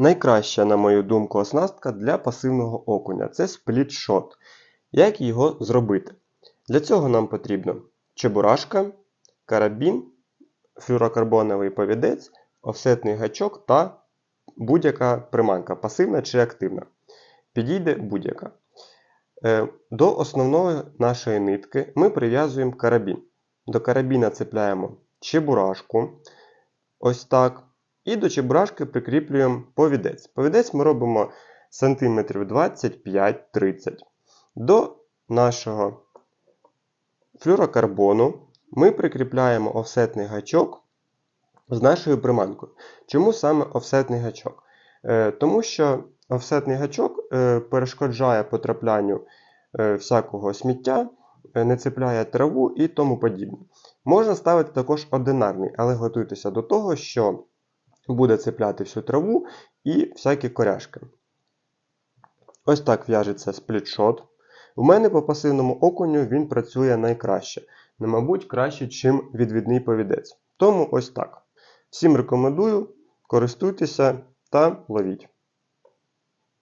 Найкраща, на мою думку, оснастка для пасивного окуня це сплітшот. Як його зробити? Для цього нам потрібно чебурашка, карабін, флюрокарбоновий повідець, офсетний гачок та будь-яка приманка, пасивна чи активна. Підійде будь-яка. Е, До основної нашої нитки ми прив'язуємо карабін. До карабіна цепляємо чебурашку. Ось так. І до чебурашки прикріплюємо повідець. Повідець ми робимо сантиметрів 25-30. До нашого флюрокарбону ми прикріпляємо офсетний гачок з нашою приманкою. Чому саме офсетний гачок? Е, Тому що офсетний гачок е, перешкоджає потраплянню е, всякого сміття, не цепляє траву і тому подібне. Можна ставити також одинарний, але готуйтеся до того, що буде цепляти всю траву і всякі коряшки. Ось так в'яжеться сплітшот. У мене по пасивному окуню він працює найкраще. Не, мабуть, краще, ніж відвідний повідець. Тому ось так. Всім рекомендую, користуйтеся та ловіть.